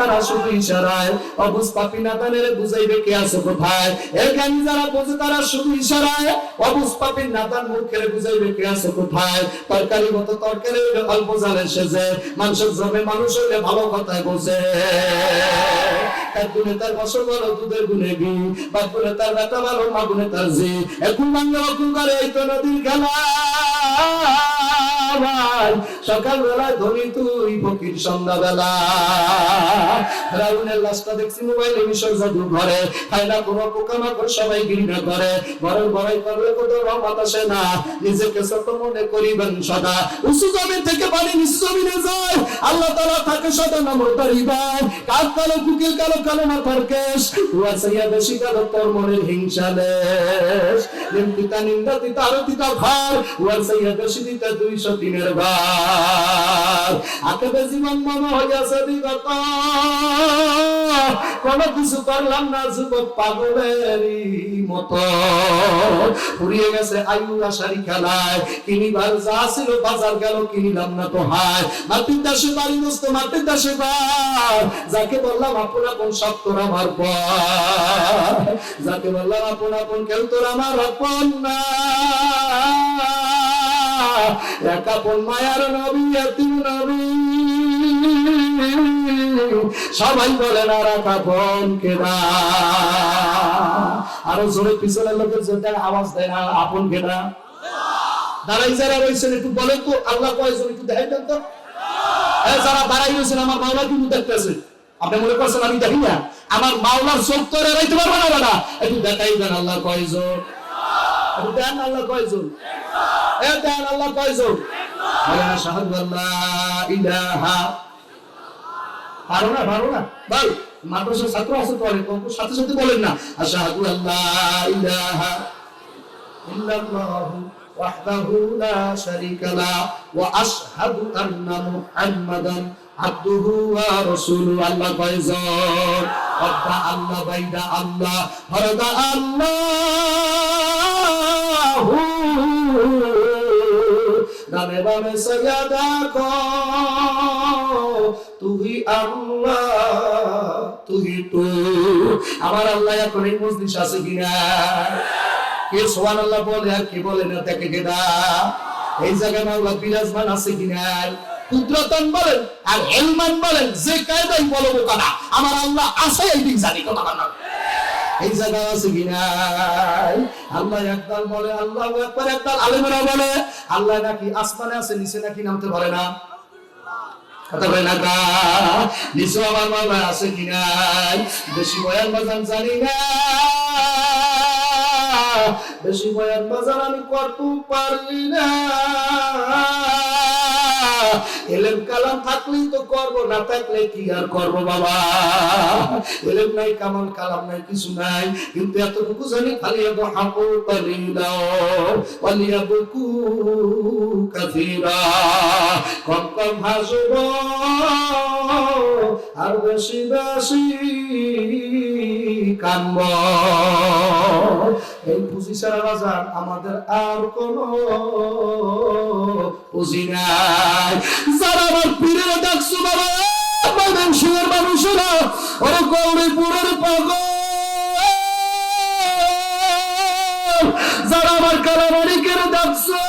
তারা তারা মানুষের জমে মানুষ হইলে ভালো কথায় বোঝে। এক গুণে তার দুধের গুণে গি বা গুণে তার বেটা ভালো, মা গুণে তার জি। এখন বাংলা নদীর খেলা। সকাল বেলায় ধনী তুই ফকির সন্ধ্যা দেখছি মোবাইলে ঘরে। কোনো পোকামাকড়, সবাই বড়াই করলে কত না। নিজেকে মনে করিবেন সদা। উঁচু জমিন থেকে পানি যায়। আল্লাহ তাআলা থাকে সদা কাক কালো কুকিল, কালো কালো কেশ সাইয়া বেশি কালো তোর মনের হিংসা দেশ। নিন্দা দিতা আরও দিতা ভার। উয়ার সাইয়া বেশি দিতা দুইশো তিনের ভার। আকাবে জীবন মন হইয়াছে বিগত কোন কিছু করলাম না যুবক মতো। ফুরিয়ে গেছে আয়ু আশারি খেলায়। যা ছিল বাজার গেল, কিনিলাম না তো হায়। মাটির দাসে বাড়ি মাটির দাসে যাকে বললাম, আপন আপন সব তোর আমার যাকে বললাম, আপন আপন কেউ তোর আমার আপন না। এক আপন মায়ার নবী নবী। সবাই বলে, না রাখা বোন কেনা আরও জোরে পিছনের লোকের জোরদার আওয়াজ দেয় না, আপন কেনা দাঁড়াই যারা রয়েছেন, একটু বলেন তো, আল্লাহ কয়জন, একটু দেখেন দেন তো। যারা দাঁড়াই রয়েছেন, আমার কিন্তু দেখতেছে। আপনি মনে করছেন আমি দেখি না? আমার মাওলার চোখ তো পারব না একটু দেখাই দেন আল্লাহ একটু দেন আল্লাহ কয়জন? এ দেন আল্লাহ কয়জন? পারো না পারো না? বল, মাদ্রাসার ছাত্র আছে তো অনেক সাথে সাথে বলেন না। আশহাদু আল্লা ইলাহা ইল্লাল্লাহু ওয়াহদাহু লা শারীকা লা ওয়া আশহাদু আন্না মুহাম্মাদান আব্দুহু ওয়া রাসূলুহু। আল্লাহ কয়জন? অদ্দা আল্লাহ, বাইদা আল্লাহ। আমার আল্লাহ এখন এই মজলিস আছে কিনা? কে সোহান আল্লাহ বলে আর কে বলে না তাকে কেনা এই জায়গায় মাওলা বিরাজমান আছে কিনা? কুদরতন বলেন আর হেলমান বলেন, যে কায়দাই বলব কানা, আমার আল্লাহ আছে এই দিক জানি কথা না। এই আছে আল্লাহ আল্লাহ আল্লাহ কা? বয়ান বাজান জানি না। বেশি বয়ান বাজার আমি করতে পারি না। এলেম কালাম থাকলেই তো করব, না থাকলে কি আর করব বাবা? এলেম নাই, কামাল কালাম নাই, কিছু নাই। কিন্তু এতটুকু জানি খালি এত হাকু কালিলাও ওয়ালিয়া বুকু কাসীরা কম কম হাসব, আর বেশি বেশি কানব। এই পুঁজি ছাড়া বাজার আমাদের আর কোন পুঁজি নাই। যারা আমার পীরের ডাকছো বাবা সিংহের মানুষেরা, ওরা গৌরীপুরের পাগল। যারা আমার কালামারিকের ডাকছো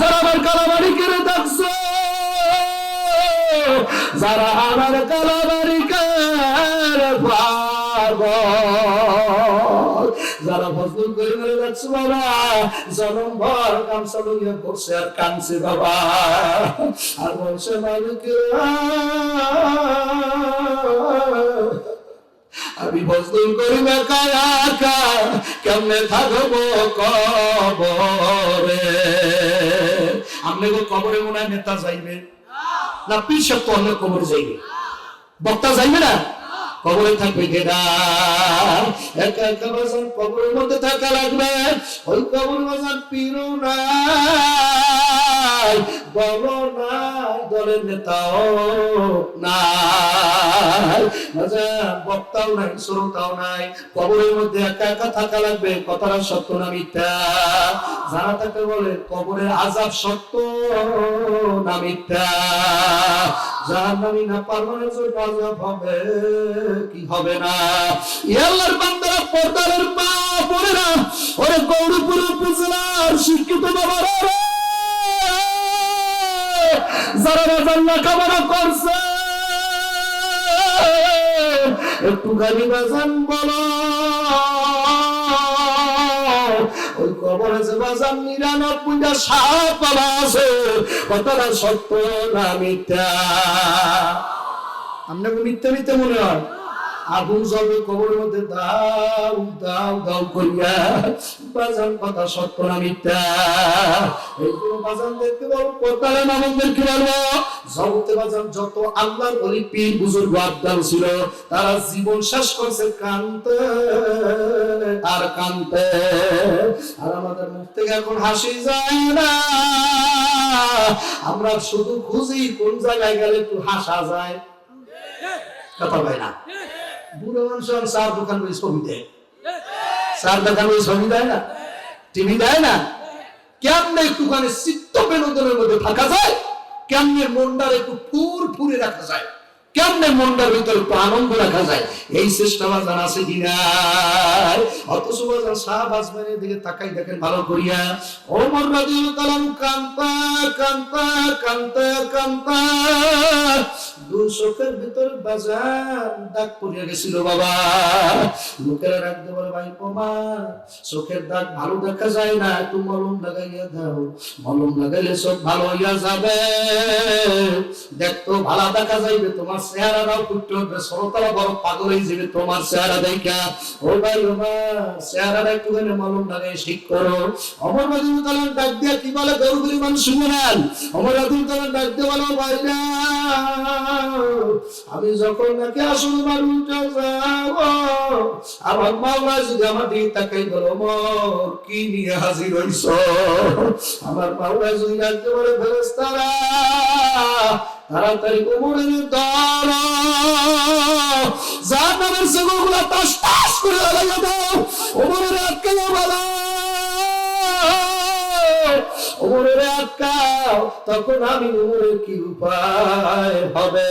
যারা আমার কালামারিকের ডাকছো যারা আমার কালামারিকের পাগল। যারা ফজল করে করে যাচ্ছে বাবা, জনম ভর গামছা লইয়া বসে আর কানছে বাবা। আর বলছে মালিক আমি ফজল করি না কায়া কেমনে থাকব কবরে? আপনি গো কবরে মনে হয় নেতা যাইবে। না পিসব তো অন্য কবরে যাইবে। বক্তা যাইবে না? কবরে থাকবে কেনা এক এক বাজার কবরের মধ্যে থাকা লাগবে। ওই কবর বাজার পিরু নাই। বলো নেতাও বক্তাও নাই, শ্রোতাও নাই। কবরের মধ্যে একা একা থাকা লাগবে, কথাটা সত্য না মিথ্যা? যারা তাকে বলে, কবরের আজাব সত্য না মিথ্যা? জাহান্নামী না পারমানের জন্য আযাব হবে কি হবে না? এ আল্লাহর বান্দারা পর্দারের মা বোনেরা, ওরে শিক্ষিত বাবারা যারা একটু গালি বাজান ওই কবরে যে বাজান সাপ আছে সত্য না মিথ্যা? আপনাকে মিথ্যা মিথ্যা মনে হয়? আগুন জ্বলবে, কবরের মধ্যে দাও দাও দাও করিয়া বাজান কথা সত্য না মিথ্যা? এইগুলো বাজান দেখতে বলব কোথায় কি বলব, জগতে বাজান যত আল্লাহর অলি, পীর, বুজুর্গ আবদাল ছিল, তারা জীবন শেষ করছে কানতে আর কানতে আর আমাদের মুখ থেকে এখন হাসি যায় না। আমরা শুধু খুঁজি কোন জায়গায় গেলে একটু হাসা যায়। কথা পাই না? বুড়ো মানুষ চার দোকান করে ছবি দেয়। চার দোকান করে ছবি দেয় না? টিভি দেয় না? কেমনে একটুখানি চিত্ত বিনোদনের মধ্যে থাকা যায়? কেমনে মনটার একটু ফুর ফুরে রাখা যায়? কেমনে মনটার ভিতরে একটু আনন্দ রাখা যায়? এই চেষ্টা বাজান আছে কিনা? অথচ বাজান শাহ আজমানের দিকে তাকাই দেখেন, ভালো করিয়া, ওমর রাদিয়াল্লাহু তাআলা কান্তা কান্তা কান্তা কান্তা চোখের ভিতর বাজার দাগ গেছিল বাবা। লোকেরা বলে, ভাই কমা চোখের দাগ ভালো দেখা যায় না, একটু মলম লাগাইয়া দাও। মলম লাগাইলে সব ভালো হইয়া যাবে। দেখতো ভালো দেখা যাইবে, তোমার বড় পাগল হয়ে যাবে তোমার চেহারা দেখা। ও ভাই, ও চেহারাটা মলম ঠিক করো। ডাক কি বলে গরুগুলি মানুষ শুনে নেন অমর রাজুল কালাম ডাক দিয়ে বলো আমি যখন নাকি আসল বাড়িটা যাব, আমার মাওলা যদি আমার দিকে তাকাই বলো কি নিয়ে হাজির হইছ? আমার মাওলা যদি ডাকতে পারে ফেরেস্তারা তাড়াতাড়ি কোমরের দর যা নামের সেগুলো তাস তাস করে লাগাইয়া দাও। ওমরের আটকে বলা ওমরের আটকাও, তখন আমি ওমরের কি উপায় হবে?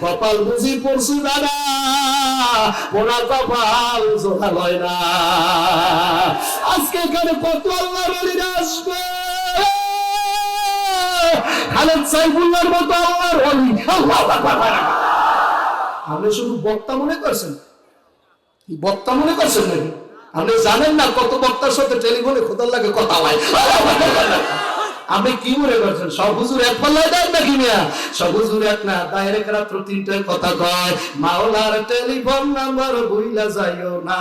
কপাল বুঝি পড়ছি দাদা ওরা কপাল জোড়া লয় না। আজকে এখানে কত আসবে। খালেদ মতো আল্লাহর আপনি শুধু বক্তা মনে করছেন? বক্তা মনে করছেন নাকি? আপনি জানেন না কত বক্তার সাথে টেলিফোনে খোদার লাগে কথা হয়। আপনি কি মনে করছেন? সব হুজুর এক পাল্লায় দেন নাকি মিয়া? সব হুজুর এক না ডাইরেক্ট রাত্র তিনটায় কথা কয়, মাওলার টেলিফোন নাম্বার ভুইলা যাইও না।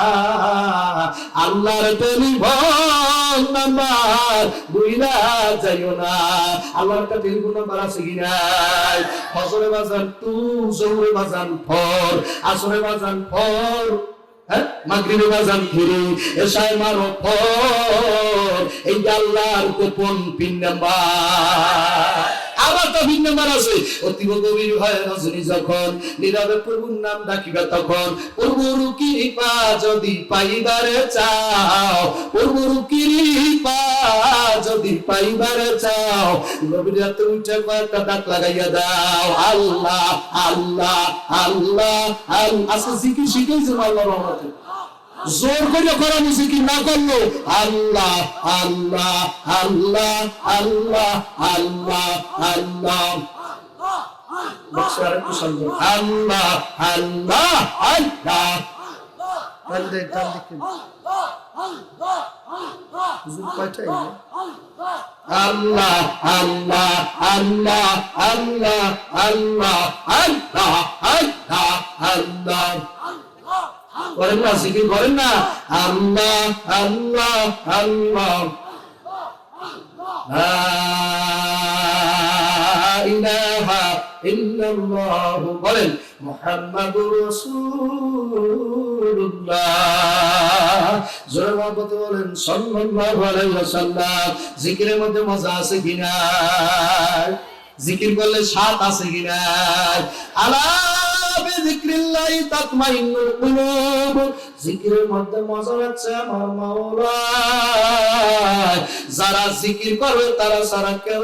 আল্লাহর টেলিফোন নাম্বার ভুইলা যাইও না। আল্লাহর একটা টেলিফোন নাম্বার আছে কি নাই? ফজরে বাজান টু, জহুরে বাজান ফর, আসরে বাজান ফর। মাগরিবে বাজান ফিরে এসাই মারো ফর এই আল্লাহর গোপন পিন নাম্বার। আবার তো ভিন্ন নাম্বার আছে। অতীব গভীর হয় রজনী যখন নীরবে প্রভুর নাম ডাকিবা তখন প্রভুর কৃপা যদি পাইবারে চাও প্রভুর কৃপা যদি পাইবারে চাও, গভীর রাতে উঠে কয়েকটা ডাক লাগাইয়া দাও। আল্লাহ আল্লাহ আল্লাহ আল্লাহ। আজকে জিকির শিখেছে আল্লাহর রহমতে। জোর করে করা মুসিকি না করল আল্লাহ আল্লাহ আল্লাহ আল্লাহ আল্লাহ আল্লাহ। আল্লাহ আল্লাহ আল্লাহ? আল্লাহ আল্লাহ আল্লাহ আল্লাহ আল্লাহ আল্লাহ আল্লাহ আল্লাহ করেন না, জিকির করেন না। আল্লাহ আল্লাহ আল্লাহ। বলেন বলেন জিকিরের মধ্যে মজা আছে কিনা জিকির করলে স্বাদ আছে কিনা আলা জিকিরের মধ্যে মজা আছে আমার মাওলা। যারা জিকির করবে তারা সারা কেউ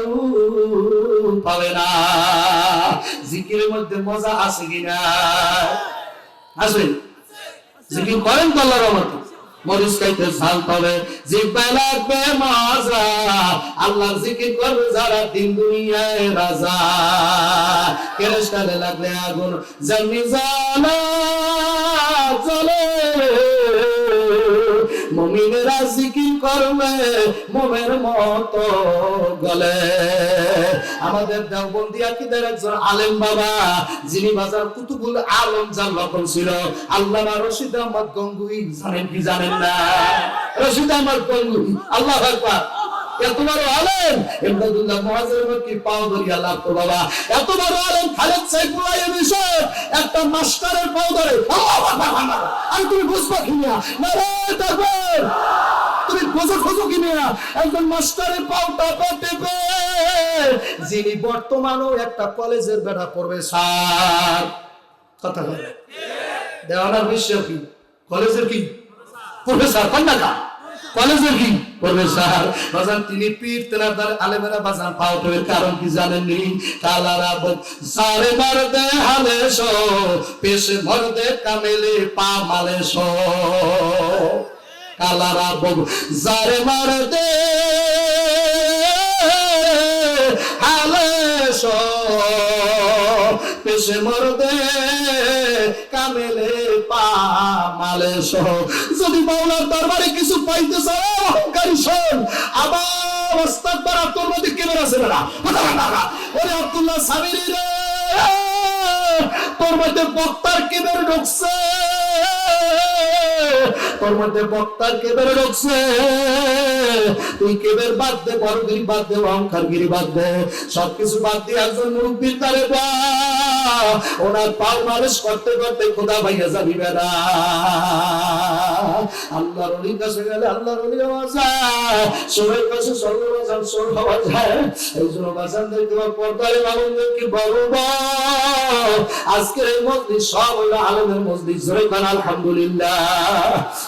পাবে না। জিকিরের মধ্যে মজা আছে কিনা? আসবেন? জিকির করেন তো আল্লাহর রহমতে। মরিচ খাইতে ঝাল পাবে জিব্বা লাগবে মজা আল্লাহর জিকির করবে যারা দিন দুনিয়ায় রাজা। কেরেস্টারে লাগলে আগুন চলে মমিনেরা করবে মোমের মতো গলে। আমাদের দেওবন্দি আকিদের একজন আলেম বাবা, যিনি বাজার কুতুবুল আলম লক্ষণ ছিল। আল্লামা রশিদ আহমদ গঙ্গুই, জানেন কি জানেন না? রশিদ আহমদ গঙ্গুই, আল্লাহ আকবার। এত বড় আলেম? ইমদাদুল্লাহ মুআজ্জের মক্কি পাও ধরিয়া বাবা। এত বড় আলেম খালেদ বিষয় একটা মাস্টারের পাও ধরে। আল্লাহু আর তুমি বুঝবা কিনা নারে তাকবীর। তুমি খোঁজো খোঁজো কিনা একজন মাস্টারের টেপে যিনি বর্তমানেও একটা কলেজের বেড়া পড়বে, স্যার। কথা বলে দেওয়ানার বিশ্ব কি? কলেজের কি? প্রফেসর কন্যাকা কলেজের কি? প্রফেসর বাজান, তিনি পীর তেনার দ্বার আলেমেরা বাজান পাও কারণ কি জানেননি? কালারা সারে মার দে হালে সো, পেশে ভর দে কামেলে পা মালে সো। কালারা জারে মার দে হালে পেশে মর দে কামেলে পা, মালে যদি মাওলার দরবারে কিছু পাইতে চাও অহংকারী শোন, আবার ওস্তাদ তোর মধ্যে কেমন আছে না ওরে আব্দুল্লাহ সাবিরি রে, তোর মধ্যে বক্তার কেবের ঢুকছে। তোর মধ্যে বক্তার কেবের ঢুকছে তুই কেবের বাদ দে, বড়গিরি বাদ দে বাদ দে। সবকিছু বাদ দিয়ে একজন মুরব্বীর তারে ওনার পাও মালিশ করতে করতে খোদা ভাইয়া আল্লাহর কাছে গেলে আল্লাহর সোরের কাছে এই জন্য পর্দারে আজকের এই মসজিদ সব হইল আলমের মসজিদ জোরে আলহামদুলিল্লাহ।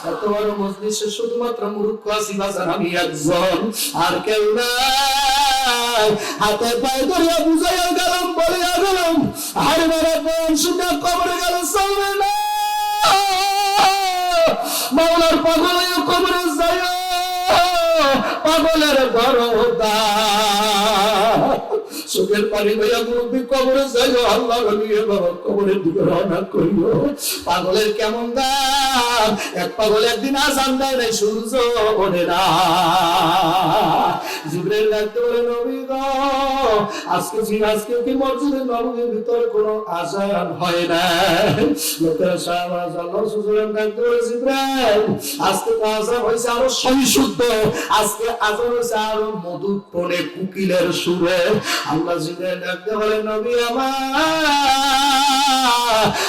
এত মসজিদে শুধুমাত্র মূর্খ আছি আমি একজন। আর কেউ নাই। হাতে পায়ে ধরিয়া বুঝাইয়া গেলাম, বলিয়া গেলাম হারে মারা বোন শুনে কবরে গেল চলবে না। কবরে পাগলের গরদা চোখের পানি হইয়া মুরব্বী কবরে যাই আল্লাহ নিয়ে বাবা কবরের দিকে রওনা করিও। পাগলের কেমন দাম এক পাগল একদিন আসান দেয় নাই, সূর্য না। জিব্রাইল ডাকতে বলে, নবী গো, আজকে আজকে কি নবীর ভিতরে কোনো হয় না? লোকেরা সাহাবাজ আল্লাহ ডাকতে বলে জিব্রাইল আজকে তো আজান হয়েছে আরও সবিশুদ্ধ আজকে আজান হয়েছে আরও মধুর টোনে কুকিলের সুরে। আল্লাহ জিব্রাইল ডাকতে বলে, নবী আমার,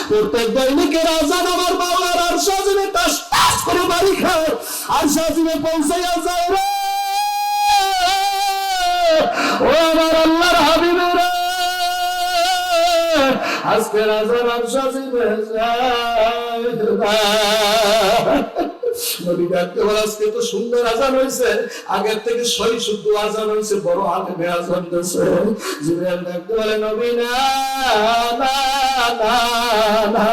প্রত্যেক দৈনিকের আজান আমার বাবার আর সাজনে টাস টাস করে বাড়ি খায় আর সাজনে পৌঁছাইয়া যায় রে। ও আমার আল্লাহর হাবিবেরা, আজকে রাজার আবসাসি বলে, আজকে তো সুন্দর আজান হয়েছে। আগের থেকে সই শুদ্ধ আজান হয়েছে, বড় আলেমে আজান দিয়েছে। জিবরাইল ডাকতে বলে, নবী, না না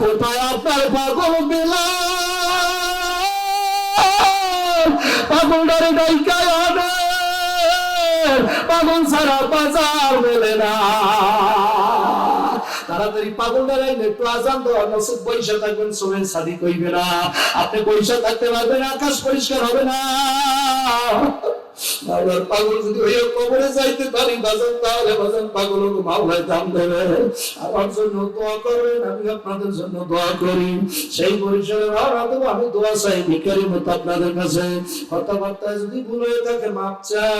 কোথায় আপনার পাগল বেলাল? পাগলটারে ডাইকায় পাগল ছাড়া বাজার মেলে না। তাড়াতাড়ি পাগল দাঁড়াইন একটু আজান থাকবেন সোমেন সাদি কইবে না। আপনি পয়সা থাকতে পারবেন, আকাশ পরিষ্কার হবে না। মাওলার পাগল যদি হইয়া কবরে যাইতে পারি, বাজান তাহলে বাজান পাগল মাওলায় দাম দেবে। আমার জন্য দোয়া আমি আপনাদের জন্য দোয়া করি। সেই পরিসরে অথবা আমি দোয়া চাই ভিকারি মতো আপনাদের কাছে। কথাবার্তায় যদি ভুল হয়ে থাকে মাপ চাই।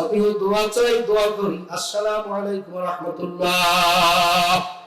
আমিও দোয়া চাই, দোয়া করি। আসসালামু আলাইকুম রহমতুল্লাহ।